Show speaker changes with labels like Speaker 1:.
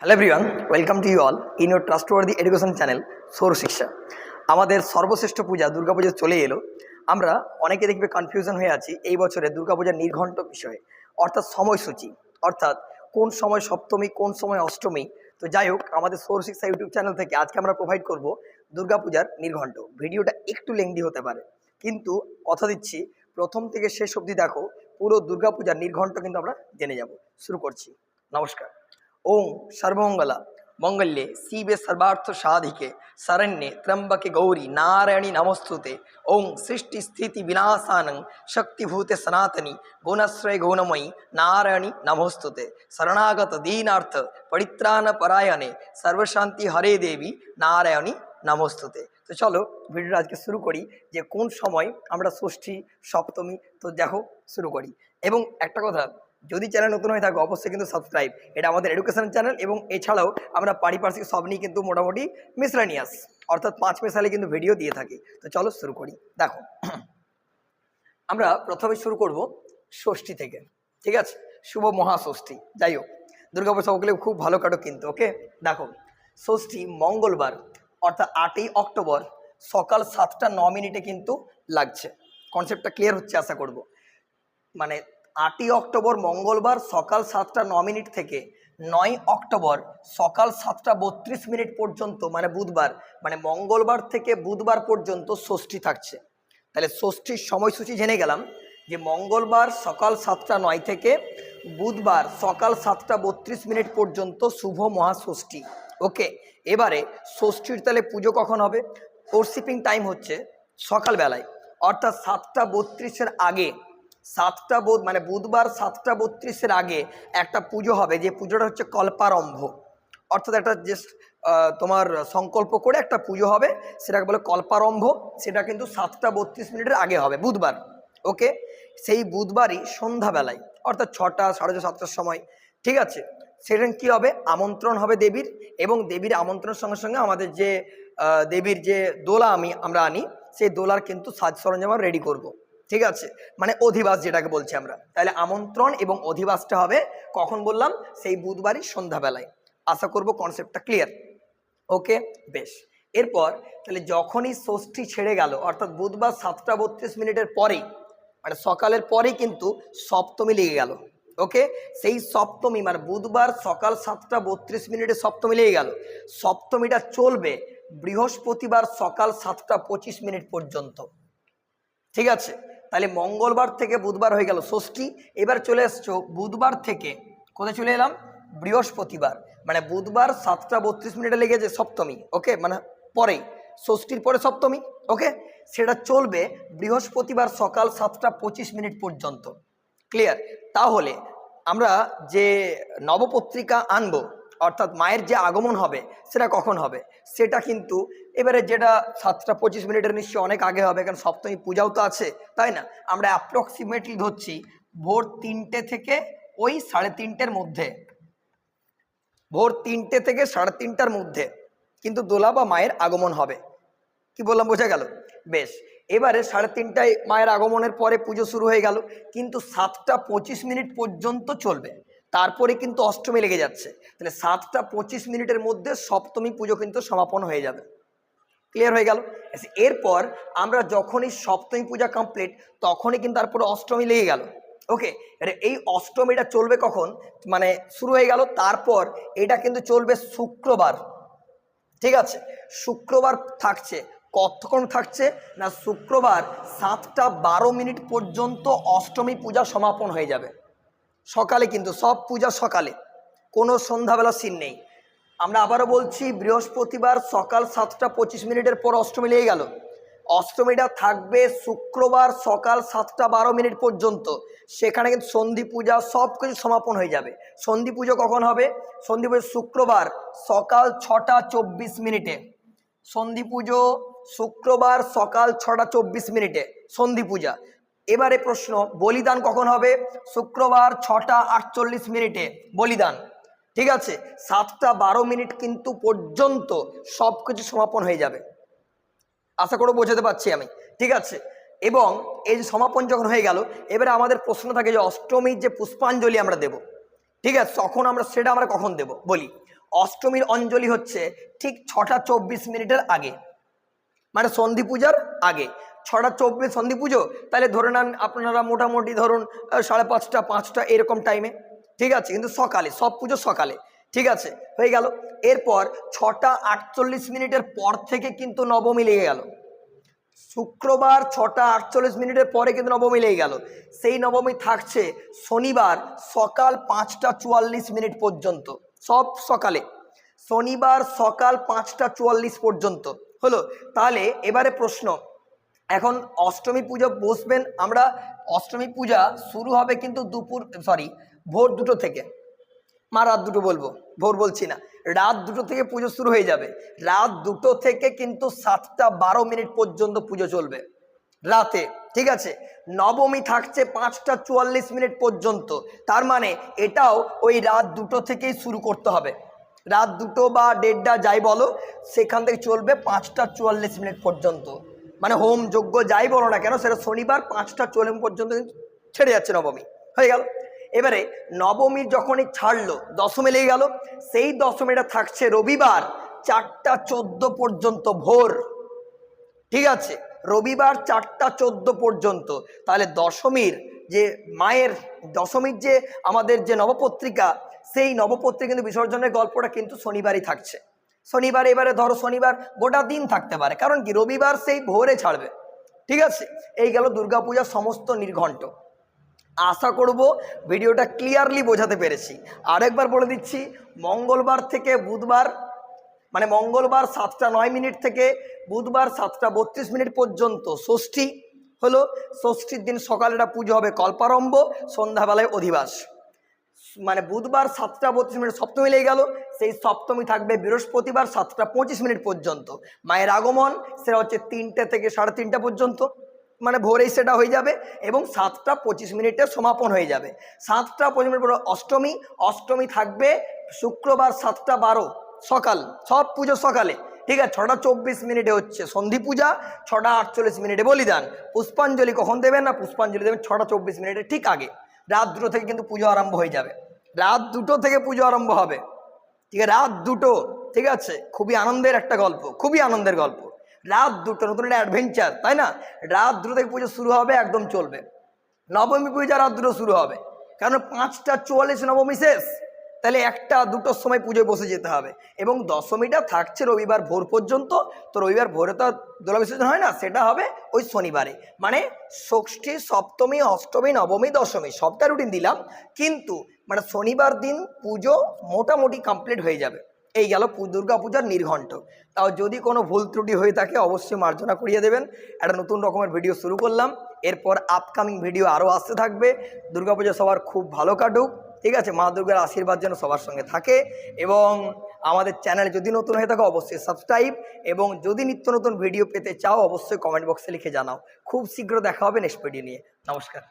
Speaker 1: Hello everyone welcome to you all in your trustworthy education channel সৌর শিক্ষা আমাদের সর্বশ্রেষ্ঠ পূজা দুর্গাপূজা চলে এলো। আমরা অনেকে দেখবে কনফিউশন হয়ে আছি এই বছরে দুর্গাপূজার নির্ঘণ্ট বিষয়ে, অর্থাৎ সময়সূচি, অর্থাৎ কোন সময় সপ্তমী, কোন সময় অষ্টমী। তো যাই হোক, আমাদের সৌর শিক্ষা ইউটিউব চ্যানেল থেকে আজকে আমরা প্রোভাইড করব দুর্গাপূজার নির্ঘণ্ট। ভিডিওটা একটু লেংদি হতে পারে। কিন্তু কথা দিচ্ছি, প্রথম থেকে শেষ অবধি দেখো, পুরো দুর্গাপূজার নির্ঘণ্ট কিন্তু আমরা জেনে যাব। শুরু করছি। নমস্কার। ওম সর্বমঙ্গলা। মঙ্গল্যে শিবে সর্বার্থ সাধিকে শরণ্যে ত্রম্বকে গৌরী নারায়ণী নমস্তুতে ওং সৃষ্টি স্থিতি বিনাশানং শক্তিভূতে সনাতনী গুণশ্রয় গুণময়ী নারায়ণী নমস্তুতে শরণাগত দীনার্থ পরিত্রাণ পরায়ণে সর্বশান্তি হরে দেবী নারায়ণী নমস্তুতে তো চলো ভিডিওটা আজকে শুরু করি যে কোন সময় আমরা ষষ্ঠী, সপ্তমী, তো দেখো শুরু করি। এবং একটা কথা যদি চ্যানেল নতুন হয়ে থাকে, অবশ্যই কিন্তু সাবস্ক্রাইব এটা আমাদের এডুকেশন চ্যানেল এবং এছাড়াও আমরা পারিপার্শ্বিক সব নিয়ে কিন্তু মোটামুটি মিসলানিয়াস অর্থাৎ পাঁচ মেশালে কিন্তু ভিডিও দিয়ে থাকি। তো চলো শুরু করি। দেখো, আমরা প্রথমে শুরু করব ষষ্ঠী থেকে, ঠিক আছে? শুভ মহাষষ্ঠী, যাই হোক। দুর্গাপূজা সকলে খুব ভালো কাটো কিন্তু ওকে দেখো, ষষ্ঠী মঙ্গলবার, অর্থাৎ আটই অক্টোবর, সকাল সাতটা ন মিনিটে কিন্তু লাগছে। কনসেপ্টটা ক্লিয়ার হচ্ছে, আশা করব। মানে আটই অক্টোবর মঙ্গলবার সকাল সাতটা ন মিনিট থেকে নয় অক্টোবর সকাল সাতটা বত্রিশ মিনিট পর্যন্ত মানে বুধবার মানে মঙ্গলবার থেকে বুধবার পর্যন্ত ষষ্ঠী থাকছে। তাহলে ষষ্ঠীর সময়সূচি জেনে গেলাম যে মঙ্গলবার সকাল সাতটা নয় থেকে বুধবার সকাল সাতটা বত্রিশ মিনিট পর্যন্ত শুভ মহাষষ্ঠী। ওকে, এবারে ষষ্ঠীর তাহলে পুজো কখন হবে? ওরশিপিং টাইম হচ্ছে সকালবেলায়, অর্থাৎ সাতটা বত্রিশের আগে। সাতটা বোধ মানে বুধবার সাতটা বত্রিশের আগে একটা পুজো হবে, যে পুজোটা হচ্ছে কল্পারম্ভ। অর্থাৎ একটা যে তোমার সংকল্প করে একটা পুজো হবে, সেটাকে বলে কল্পারম্ভ। সেটা কিন্তু সাতটা বত্রিশ মিনিটের আগে হবে, বুধবার। ওকে সেই বুধবারই সন্ধ্যাবেলায়, অর্থাৎ ছটা, সাড়ে সাতটার সময়। ঠিক আছে? সেটা কি হবে? আমন্ত্রণ হবে দেবীর, এবং দেবীর আমন্ত্রণের সঙ্গে সঙ্গে আমাদের যে দেবীর যে দোলা আমি, আমরা আনি, সেই দোলার কিন্তু সাজ সরঞ্জাম রেডি করব। ঠিক আছে? মানে অধিবাস যেটাকে বলছি আমরা। তাহলে আমন্ত্রণ এবং অধিবাসটা হবে কখন বললাম? সেই বুধবারই সন্ধ্যাবেলায়। আশা করব কনসেপ্টটা ক্লিয়ার ওকে বেশ। এরপর তাহলে যখনই ষষ্ঠী ছেড়ে গেল, অর্থাৎ বুধবার সাতটা বত্রিশ মিনিটের পরেই মানে সকালের পরেই কিন্তু সপ্তমী লেগে গেল। ওকে সেই সপ্তমী মানে বুধবার সকাল সাতটা বত্রিশ মিনিটে সপ্তমী লেগে গেল। সপ্তমীটা চলবে বৃহস্পতিবার সকাল সাতটা পঁচিশ মিনিট পর্যন্ত। ঠিক আছে? তাহলে মঙ্গলবার থেকে বুধবার হয়ে গেল ষষ্ঠী, এবার চলে এসছো বুধবার থেকে। কোথায় চলে এলাম? বৃহস্পতিবার। মানে বুধবার সাতটা বত্রিশ মিনিটে লেগেছে সপ্তমী, ওকে? মানে পরেই ষষ্ঠীর পরে সপ্তমী, ওকে? সেটা চলবে বৃহস্পতিবার সকাল সাতটা পঁচিশ মিনিট পর্যন্ত। ক্লিয়ার তাহলে আমরা যে নবপত্রিকা আনব অর্থাৎ মায়ের যে আগমন হবে, সেটা কখন হবে? সেটা কিন্তু এবারে যেটা সাতটা পঁচিশ মিনিটের নিশ্চয়ই অনেক আগে হবে, কারণ সপ্তমী পূজাও তো আছে, তাই না? আমরা অ্যাপ্রক্সিমেটলি ধরছি ভোর তিনটে থেকে ওই সাড়ে তিনটের মধ্যে। ভোর তিনটে থেকে সাড়ে তিনটার মধ্যে কিন্তু দোলা বা মায়ের আগমন হবে। কি বললাম, বোঝা গেল? বেশ, এবারে সাড়ে তিনটায় মায়ের আগমনের পরে পুজো শুরু হয়ে গেল, কিন্তু সাতটা পঁচিশ মিনিট পর্যন্ত চলবে। তারপরে কিন্তু অষ্টমী লেগে যাচ্ছে। তাহলে সাতটা পঁচিশ মিনিটের মধ্যে সপ্তমী পুজো কিন্তু সমাপন হয়ে যাবে। ক্লিয়ার হয়ে গেল? এরপর আমরা যখনই সপ্তমী পূজা কমপ্লিট তখনই কিন্তু তারপরে অষ্টমী লেগে গেল। ওকে এই অষ্টমীটা চলবে কখন? মানে শুরু হয়ে গেল, তারপর এটা কিন্তু চলবে শুক্রবার। ঠিক আছে? শুক্রবার থাকছে। কতক্ষণ থাকছে? না, শুক্রবার সাতটা বারো মিনিট পর্যন্ত অষ্টমী পূজা সমাপন হয়ে যাবে। সকালে কিন্তু, সব পূজা সকালে। কোনো সন্ধ্যাবেলা সিন নেই। আমরা আবারও বলছি, বৃহস্পতিবার সকাল সাতটা পঁচিশ মিনিটের পর অষ্টমী লেগে গেল। অষ্টমীটা থাকবে শুক্রবার সকাল সাতটা বারো মিনিট পর্যন্ত। সেখানে কিন্তু সন্ধি পূজা সব কিছু সমাপন হয়ে যাবে। সন্ধি পুজো কখন হবে? সন্ধি পুজো শুক্রবার সকাল ছটা চব্বিশ মিনিটে। সন্ধি পুজো শুক্রবার সকাল ছটা চব্বিশ মিনিটে। সন্ধি পূজা। এবারে প্রশ্ন, বলিদান কখন হবে? শুক্রবার ছটা আটচল্লিশ মিনিটে। বলিদান। ঠিক আছে? সাতটা বারো মিনিট কিন্তু পর্যন্ত সব কিছু সমাপন হয়ে যাবে। আশা করে বোঝাতে পারছি আমি। ঠিক আছে? এবং এই যে সমাপন যখন হয়ে গেল, এবারে আমাদের প্রশ্ন থাকে যে অষ্টমীর যে পুষ্পাঞ্জলি আমরা দেব। ঠিক আছে? তখন আমরা সেটা আমরা কখন দেব? বলি, অষ্টমীর অঞ্জলি হচ্ছে ঠিক ছটা চব্বিশ মিনিটের আগে। মানে সন্ধি পূজার আগে। ছটা চব্বিশ সন্ধি পুজো, তাহলে ধরে নেন আপনারা মোটামুটি ধরুন সাড়ে পাঁচটা পাঁচটা এরকম টাইমে ঠিক আছে? কিন্তু সকালে, সব পুজো সকালে, ঠিক আছে? হয়ে গেল। এরপর ছটা আটচল্লিশ মিনিটের পর থেকে কিন্তু নবমী লেগে গেল। শুক্রবার ছটা আটচল্লিশ মিনিটের পরে কিন্তু নবমী লেগে গেল। সেই নবমী থাকছে শনিবার সকাল পাঁচটা চুয়াল্লিশ মিনিট পর্যন্ত, সব সকালে। শনিবার সকাল পাঁচটা চুয়াল্লিশ পর্যন্ত। হলো, তাহলে এবারে প্রশ্ন এখন অষ্টমী পুজো বসবেন, আমরা অষ্টমী পূজা শুরু হবে কিন্তু দুপুর সরি ভোর দুটো থেকে। মা রাত দুটো বলব, ভোর বলছি না, রাত দুটো থেকে পুজো শুরু হয়ে যাবে। রাত দুটো থেকে কিন্তু সাতটা বারো মিনিট পর্যন্ত পুজো চলবে। রাতে, ঠিক আছে? নবমী থাকছে পাঁচটা চুয়াল্লিশ মিনিট পর্যন্ত। তার মানে এটাও ওই রাত দুটো থেকেই শুরু করতে হবে। রাত দুটো বা দেড়টা যাই বলো, সেখান থেকে চলবে পাঁচটা চুয়াল্লিশ মিনিট পর্যন্ত। মানে হোম যজ্ঞ যাই বলো না কেন, সেটা শনিবার পাঁচটা চল্লিশ পর্যন্ত ছেড়ে যাচ্ছে নবমী। হয়ে গেল। এবারে নবমী যখনই ছাড়লো, দশমী লেগে গেল, সেই দশমীটা থাকছে রবিবার চারটা চোদ্দ পর্যন্ত ভোর। ঠিক আছে? রবিবার চারটা চোদ্দ পর্যন্ত। তাহলে দশমীর যে মায়ের, দশমীর যে আমাদের যে নবপত্রিকা, সেই নবপত্রিকা কিন্তু বিসর্জনের গল্পটা কিন্তু শনিবারই থাকছে। শনিবার, এবারে ধরো শনিবার, গোটা দিন থাকতে পারে। কারণ কি? রবিবার সেই ভোরে ছাড়বে। ঠিক আছে? এই গেল দুর্গাপূজার সমস্ত নির্ঘণ্ট। আশা করব ভিডিওটা ক্লিয়ারলি বোঝাতে পেরেছি। আরেকবার বলে দিচ্ছি, মঙ্গলবার থেকে বুধবার মানে মঙ্গলবার সাতটা নয় মিনিট থেকে বুধবার সাতটা বত্রিশ মিনিট পর্যন্ত ষষ্ঠী হলো। ষষ্ঠীর দিন সকালেটা পুজো হবে কল্পারম্ভ, সন্ধ্যাবেলায় অধিবাস। মানে বুধবার সাতটা বত্রিশ মিনিট সপ্তমী লেগে গেল। সেই সপ্তমী থাকবে বৃহস্পতিবার সাতটা পঁচিশ মিনিট পর্যন্ত। মায়ের আগমন, সেটা হচ্ছে তিনটে থেকে সাড়ে তিনটা পর্যন্ত। মানে ভোরেই সেটা হয়ে যাবে এবং সাতটা পঁচিশ মিনিটে সমাপন হয়ে যাবে। সাতটা পঁচিশ মিনিট পর অষ্টমী অষ্টমী থাকবে শুক্রবার সাতটা বারো সকাল, সব পুজো সকালে। ঠিক আছে, ছটা চব্বিশ মিনিটে হচ্ছে সন্ধি পূজা, ছটা আটচল্লিশ মিনিটে বলিদান। পুষ্পাঞ্জলি কখন দেবেন না? পুষ্পাঞ্জলি দেবেন ছটা চব্বিশ মিনিটে ঠিক আগে। রাত দুটো থেকে কিন্তু পুজো আরম্ভ হয়ে যাবে। রাত দুটো থেকে পুজো আরম্ভ হবে। ঠিক আছে? রাত দুটো, ঠিক আছে? খুবই আনন্দের একটা গল্প, খুবই আনন্দের গল্প। রাত দুটো, নতুন একটা অ্যাডভেঞ্চার তাই না? রাত দুটো থেকে পুজো শুরু হবে, একদম চলবে। নবমী পূজা রাত দুটো শুরু হবে। কারণ পাঁচটা চুয়াল্লিশ নবমী শেষ। তাহলে একটা দুটোর সময় পুজোয় বসে যেতে হবে। এবং দশমীটা থাকছে রবিবার ভোর পর্যন্ত। তো রবিবার ভোরে তো দোলা বিসর্জন হয় না, সেটা হবে ওই শনিবারে। মানে ষষ্ঠী, সপ্তমী, অষ্টমী, নবমী, দশমী, সবটা রুটিন দিলাম। কিন্তু মানে শনিবার দিন পুজো মোটামুটি কমপ্লিট হয়ে যাবে। এই গেল দুর্গা পূজার নির্ঘণ্ট। তাও যদি কোনো ভুল ত্রুটি হয়ে থাকে, অবশ্যই মার্জনা করিয়ে দেবেন। একটা নতুন রকমের ভিডিও শুরু করলাম। এরপর আপকামিং ভিডিও আরও আসতে থাকবে। দুর্গাপূজা সবার খুব ভালো কাটুক। ঠিক আছে? মা দুর্গার আশীর্বাদ যেন সবার সঙ্গে থাকে এবং আমাদের চ্যানেল যদি নতুন হয়ে থাকে, অবশ্যই সাবস্ক্রাইব এবং যদি নিত্য নতুন ভিডিও পেতে চাও, অবশ্যই কমেন্ট বক্সে লিখে জানাও। খুব শীঘ্র দেখা হবে নেক্সট ভিডিও নিয়ে। নমস্কার।